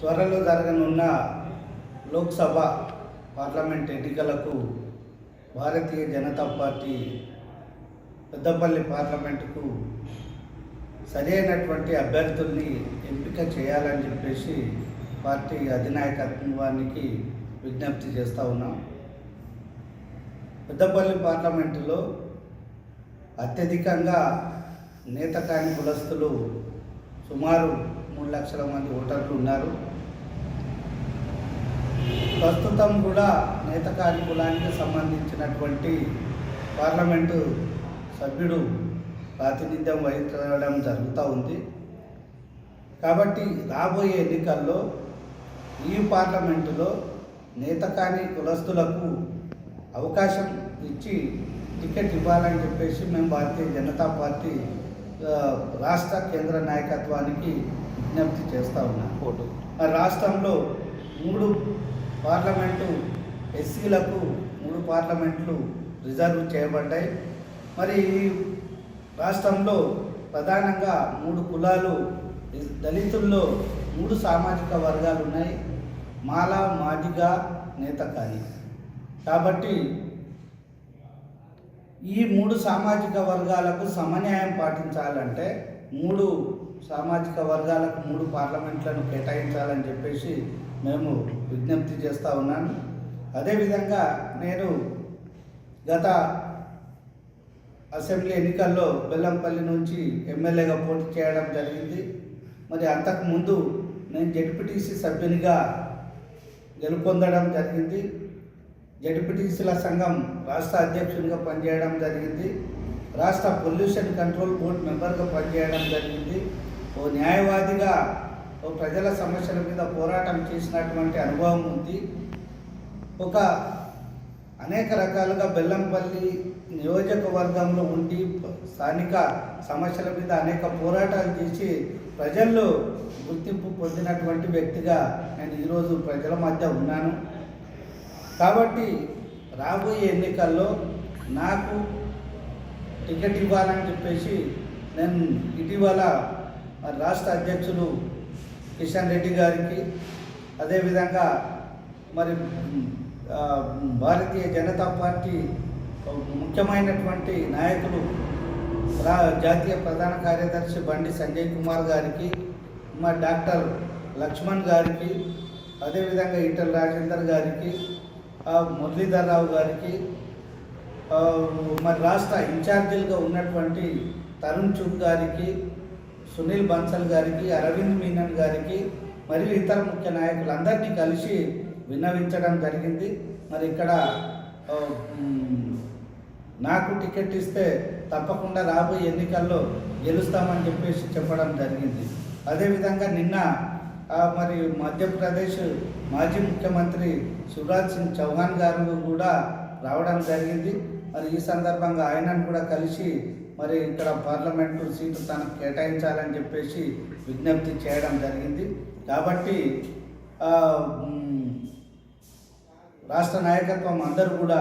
త్వరలో జరగనున్న లోక్సభ పార్లమెంట్ ఎన్నికలకు భారతీయ జనతా పార్టీ పెద్దపల్లి పార్లమెంటుకు సరైనటువంటి అభ్యర్థుల్ని ఎంపిక చేయాలని చెప్పేసి పార్టీ అధినాయకత్వానికి విజ్ఞప్తి చేస్తూ ఉన్నాం. పెద్దపల్లి పార్లమెంటులో అత్యధికంగా నేతకాని కులస్తులు సుమారు మూడు లక్షల మంది ఓటర్లు ఉన్నారు. ప్రస్తుతం కూడా నేతకాని కులానికి సంబంధించినటువంటి పార్లమెంటు సభ్యుడు ప్రాతినిధ్యం వహించడం జరుగుతూ ఉంది. కాబట్టి రాబోయే ఎన్నికల్లో ఈ పార్లమెంటులో నేతకాని కులస్తులకు అవకాశం ఇచ్చి టికెట్ ఇవ్వాలని చెప్పేసి మేము భారతీయ జనతా పార్టీ రాష్ట్ర కేంద్ర నాయకత్వానికి విజ్ఞప్తి చేస్తూ ఉన్నాం. రాష్ట్రంలో మూడు పార్లమెంటు ఎస్సీలకు మూడు పార్లమెంట్లు రిజర్వ్ చేయబడ్డాయి. మరి ఈ రాష్ట్రంలో ప్రధానంగా మూడు కులాలు దళితుల్లో మూడు సామాజిక వర్గాలు ఉన్నాయి. మాల మాదిగ నేతకాని కాబట్టి ఈ మూడు సామాజిక వర్గాలకు సమన్యాయం పాటించాలంటే మూడు సామాజిక వర్గాలకు మూడు పార్లమెంట్లను కేటాయించాలని చెప్పేసి మేము విజ్ఞప్తి చేస్తూ ఉన్నాను. అదేవిధంగా నేను గత అసెంబ్లీ ఎన్నికల్లో బెల్లంపల్లి నుంచి ఎమ్మెల్యేగా పోటీ చేయడం జరిగింది. మరి అంతకుముందు నేను జడ్పీటీసీ సభ్యునిగా గెలుపొందడం జరిగింది. జడ్పీటీసీల సంఘం రాష్ట్ర అధ్యక్షునిగా పనిచేయడం జరిగింది. రాష్ట్ర పొల్యూషన్ కంట్రోల్ బోర్డు మెంబర్గా పనిచేయడం జరిగింది. ఓ న్యాయవాదిగా ఓ ప్రజల సమస్యల మీద పోరాటం చేసినటువంటి అనుభవం ఉంది. ఒక అనేక రకాలుగా బెల్లంపల్లి నియోజకవర్గంలో ఉండి స్థానిక సమస్యల మీద అనేక పోరాటాలు చేసి ప్రజల్లో గుర్తింపు పొందినటువంటి వ్యక్తిగా నేను ఈరోజు ప్రజల మధ్య ఉన్నాను. కాబట్టి రాబోయే ఎన్నికల్లో నాకు టికెట్ ఇవ్వాలని చెప్పేసి నేను ఇటీవల రాష్ట్ర అధ్యక్షులు కిషన్ రెడ్డి గారికి అదేవిధంగా మరి భారతీయ జనతా పార్టీ ముఖ్యమైనటువంటి నాయకులు రా జాతీయ ప్రధాన కార్యదర్శి బండి సంజయ్ కుమార్ గారికి మా డాక్టర్ లక్ష్మణ్ గారికి అదేవిధంగా ఈటల రాజేందర్ గారికి ఆ, మురళీధర్ రావు గారికి మరి రాష్ట్ర ఇన్ఛార్జీలుగా ఉన్నటువంటి తరుణ్ చూప్ గారికి సునీల్ బన్సల్ గారికి అరవింద్ మీనన్ గారికి మరియు ఇతర ముఖ్య నాయకులందరినీ కలిసి విన్నవించడం జరిగింది. మరి ఇక్కడ నాకు టికెట్ ఇస్తే తప్పకుండా రాబోయే ఎన్నికల్లో గెలుస్తామని చెప్పేసి చెప్పడం జరిగింది. అదేవిధంగా నిన్న మరి మధ్యప్రదేశ్ మాజీ ముఖ్యమంత్రి శివరాజ్ సింగ్ చౌహాన్ గారు కూడా రావడం జరిగింది. మరి ఈ సందర్భంగా ఆయనను కూడా కలిసి మరి ఇక్కడ పార్లమెంటు సీటు తనకు కేటాయించాలని చెప్పేసి విజ్ఞప్తి చేయడం జరిగింది. కాబట్టి రాష్ట్ర నాయకత్వం అందరూ కూడా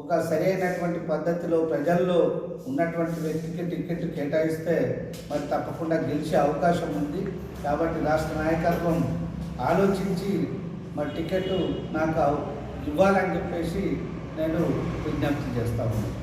ఒక సరైనటువంటి పద్ధతిలో ప్రజల్లో ఉన్నటువంటి వ్యక్తికి టికెట్ కేటాయిస్తే మరి తప్పకుండా గెలిచే అవకాశం ఉంది. కాబట్టి రాష్ట్ర నాయకత్వం ఆలోచించి మరి టికెట్ నాకు ఇవ్వాలని చెప్పేసి నేను విజ్ఞప్తి చేస్తా ఉన్నాను.